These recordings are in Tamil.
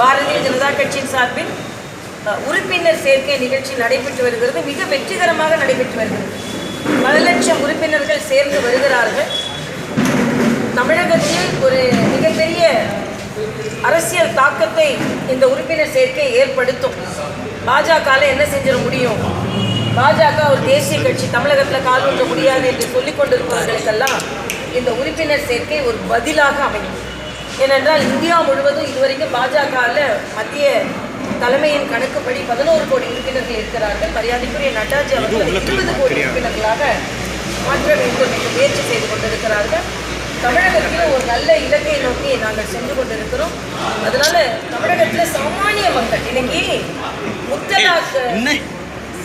பாரதிய ஜனதா கட்சியின் சார்பில் உறுப்பினர் சேர்க்கை நிகழ்ச்சி நடைபெற்று வருகிறது. மிக வெற்றிகரமாக நடைபெற்று வருகிறது. பல லட்சம் உறுப்பினர்கள் சேர்ந்து வருகிறார்கள். தமிழகத்தில் ஒரு மிகப்பெரிய அரசியல் தாக்கத்தை இந்த உறுப்பினர் சேர்க்கை ஏற்படுத்தும். பாஜகவில் என்ன செஞ்சிட முடியும்? பாஜக ஒரு தேசிய கட்சி தமிழகத்தில் கால் ஊன்ற முடியாது என்று சொல்லிக் கொண்டிருப்பவர்களுக்கெல்லாம் இந்த உறுப்பினர் சேர்க்கை ஒரு பதிலாக அமையும். ஏனென்றால் இந்தியா முழுவதும் இதுவரைக்கும் பாஜகவில் மத்திய தலைமையின் கணக்குப்படி பதினோரு கோடி உறுப்பினர்கள் இருக்கிறார்கள். மரியாதைக்குரிய நட்டாஜி அவர்கள் இருபது கோடி உறுப்பினர்களாக மாற்ற வேண்டும் என்று முயற்சி செய்து கொண்டிருக்கிறார்கள். தமிழகத்தில் ஒரு நல்ல இலக்கை நோக்கி நாங்கள் சென்று கொண்டிருக்கிறோம். அதனால தமிழகத்தில் சாமானிய மக்கள் இன்னைக்கு முத்தலாக்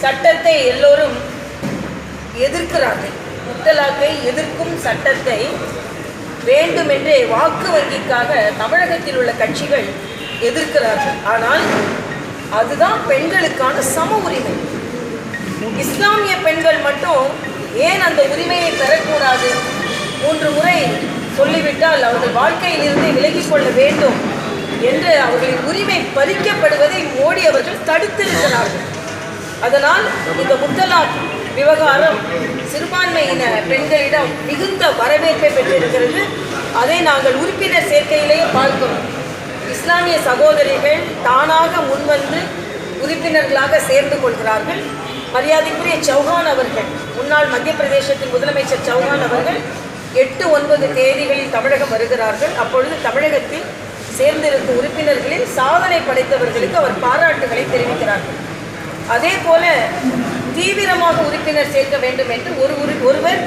சட்டத்தை எல்லோரும் எதிர்க்கிறார்கள். முத்தலாக்கை எதிர்க்கும் சட்டத்தை வேண்டுமென்றே வாக்கு வங்கிக்காக தமிழகத்தில் உள்ள கட்சிகள் எதிர்க்கிறார்கள். ஆனால் அதுதான் பெண்களுக்கான சம உரிமை. இஸ்லாமிய பெண்கள் மட்டும் ஏன் அந்த உரிமையை பெறக்கூடாது? மூன்று முறை சொல்லிவிட்டால் அவர்கள் வாழ்க்கையிலிருந்து விலகிக் கொள்ள வேண்டும் என்று அவர்களின் உரிமை பறிக்கப்படுவதை மோடி அவர்கள் தடுத்திருக்கிறார்கள். அதனால் இந்த முத்தலாக் விவகாரம் சிறுபான்மையின பெண்களிடம் மிகுந்த வரவேற்பை பெற்றிருக்கிறது. அதை நாங்கள் உறுப்பினர் சேர்க்கையிலேயே பார்க்கிறோம் இஸ்லாமிய சகோதரிகள் தானாக முன்வந்து உறுப்பினர்களாக சேர்ந்து கொள்கிறார்கள். மரியாதைக்குரிய சௌஹான் அவர்கள் முன்னாள் மத்திய பிரதேசத்தின் முதலமைச்சர் சௌஹான் அவர்கள் எட்டு ஒன்பது தேதிகளில் தமிழகம் வருகிறார்கள். அப்பொழுது தமிழகத்தில் சேர்ந்திருக்கும் உறுப்பினர்களில் சாதனை படைத்தவர்களுக்கு அவர் பாராட்டுகளை தெரிவிக்கிறார்கள். அதே போல தீவிரமாக உறுப்பினர் சேர்க்க வேண்டும் என்று ஒரு உறு ஒருவர்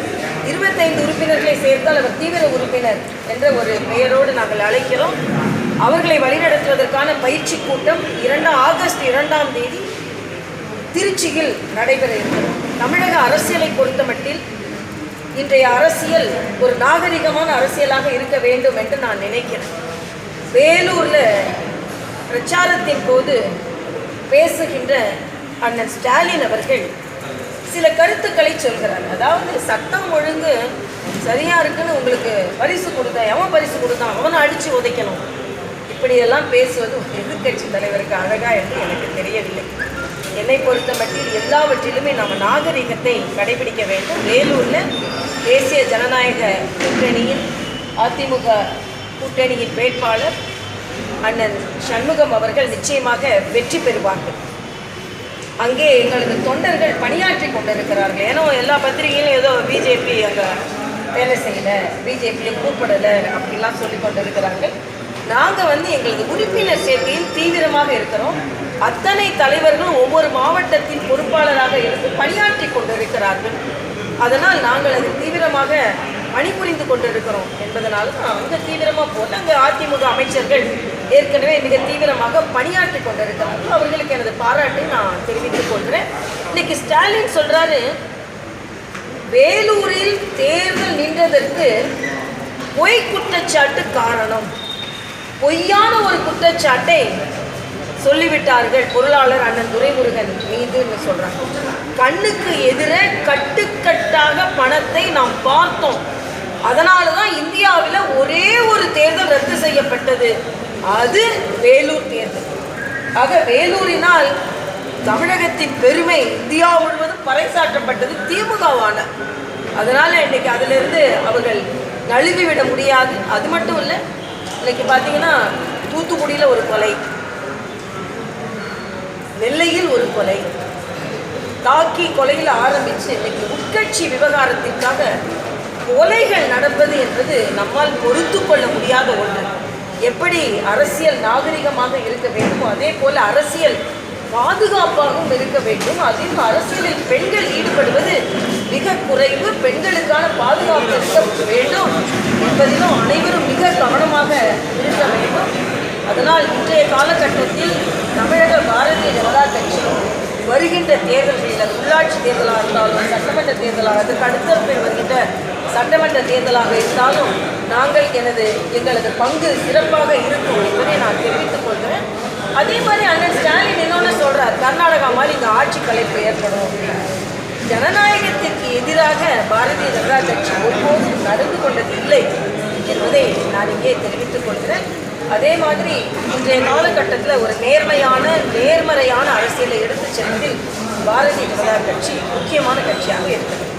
இருபத்தைந்து உறுப்பினர்களை சேர்த்தால் அவர் தீவிர உறுப்பினர் என்ற ஒரு பெயரோடு நாங்கள் அழைக்கிறோம். அவர்களை வழிநடத்துவதற்கான பயிற்சி கூட்டம் இரண்டாம் ஆகஸ்ட் இரண்டாம் தேதி திருச்சியில் நடைபெற இருக்கிறது. தமிழக அரசியலை பொறுத்தமட்டில் இன்றைய அரசியல் ஒரு நாகரிகமான அரசியலாக இருக்க வேண்டும் என்று நான் நினைக்கிறேன். வேலூரில் பிரச்சாரத்தின் போது பேசுகின்ற அண்ணன் ஸ்டாலின் அவர்கள் சில கருத்துக்களை சொல்கிறார். அதாவது சட்டம் ஒழுங்கு சரியா இருக்குன்னு உங்களுக்கு பரிசு கொடுத்தா எவன் பரிசு கொடுத்தான்? அவனை அடிச்சு உதைக்கணும். இப்படியெல்லாம் பேசுவது ஒரு எதிர்க்கட்சி தலைவருக்கு அழகா என்று எனக்கு தெரியவில்லை. என்னை பொறுத்த மட்டில் எல்லாவற்றிலுமே நம்ம நாகரிகத்தை கடைபிடிக்க வேண்டும். வேலூர்ல தேசிய ஜனநாயக கூட்டணியின் அதிமுக கூட்டணியின் வேட்பாளர் அண்ணன் சண்முகம் அவர்கள் நிச்சயமாக வெற்றி பெறுவார்கள். அங்கே எங்களது தொண்டர்கள் பணியாற்றி கொண்டிருக்கிறார்கள். ஏன்னா எல்லா பத்திரிகையிலும் ஏதோ பிஜேபி அங்கே வேலை செய்யலை பிஜேபியை கூப்பிடலை அப்படிலாம் சொல்லி கொண்டிருக்கிறார்கள். நாங்கள் வந்து எங்களது உறுப்பினர் சேர்க்கையில் தீவிரமாக இருக்கிறோம். அத்தனை தலைவர்களும் ஒவ்வொரு மாவட்டத்தின் பொறுப்பாளராக இருந்து பணியாற்றி கொண்டிருக்கிறார்கள். அதனால் நாங்கள் அது தீவிரமாக பணிபுரிந்து கொண்டிருக்கிறோம் என்பதனால தான் அங்கே தீவிரமாக போட்டு அங்கே அதிமுக அமைச்சர்கள் ஏற்கனவே மிக தீவிரமாக பணியாற்றி கொண்டிருக்கிறார்கள். அவர்களுக்கு எனது பாராட்டை நான் தெரிவித்துக் கொள்கிறேன். இன்னைக்கு ஸ்டாலின் சொல்றாரு வேலூரில் தேர்தல் நின்றதற்கு பொய் குற்றச்சாட்டு காரணம். பொய்யான ஒரு குற்றச்சாட்டை சொல்லிவிட்டார்கள் பொருளாளர் அண்ணன் துரைமுருகன் மீதுன்னு சொல்றாங்க. கண்ணுக்கு எதிர கட்டுக்கட்டாக பணத்தை நாம் பார்த்தோம். அதனால தான் இந்தியாவில் ஒரே ஒரு தேர்தல் ரத்து செய்யப்பட்டது. அது வேலூர் தேர்தல். ஆக வேலூரினால் தமிழகத்தின் பெருமை இந்தியா முழுவதும் பறைசாற்றப்பட்டது திமுகவான. அதனால இன்னைக்கு அதிலிருந்து அவர்கள் நழுவி விட முடியாது. அது மட்டும் இல்லை இன்னைக்கு பார்த்தீங்கன்னா தூத்துக்குடியில் ஒரு கொலை. நெல்லையில் ஒரு கொலை. தாக்கி கொலையில் ஆரம்பித்து இன்னைக்கு உட்கட்சி விவகாரத்திற்காக கொலைகள் நடப்பது என்பது நம்மால் பொறுத்து கொள்ள முடியாத ஒன்று. எப்படி அரசியல் நாகரிகமாக இருக்க வேண்டும் அதே போல அரசியல் பாதுகாப்பாகவும் இருக்க வேண்டும். அதில் அரசியலில் பெண்கள் ஈடுபடுவது மிக குறைவு. பெண்களுக்கான பாதுகாப்பு இருக்க வேண்டும் என்பதிலும் அனைவரும் மிக கவனமாக இருக்க வேண்டும். அதனால் இன்றைய காலகட்டத்தில் தமிழக பாரதிய ஜனதா கட்சி வருகின்ற தேர்தல்களில் உள்ளாட்சி தேர்தலாக இருந்தாலும் சட்டமன்ற தேர்தலாக அதற்கு அடுத்த வருகின்ற சட்டமன்ற தேர்தலாக இருந்தாலும் நாங்கள் எனது எங்களது பங்கு சிறப்பாக இருக்கும் என்பதை நான் தெரிவித்துக் கொள்கிறேன். அதே மாதிரி அண்ணன் ஸ்டாலின் இன்னொன்று சொல்றார் கர்நாடகா மாதிரி இங்கே ஆட்சி கலைப்பு ஏற்படும். ஜனநாயகத்திற்கு எதிராக பாரதிய ஜனதா கட்சி ஒருபோதும் நடந்து கொண்டது இல்லை என்பதை நான் இங்கே தெரிவித்துக் கொள்கிறேன். அதே மாதிரி இன்றைய காலகட்டத்தில் ஒரு நேர்மையான நேர்மறையான அரசியலை எடுத்து செல்வதில் பாரதிய ஜனதா கட்சி முக்கியமான கட்சியாக இருக்கிறது.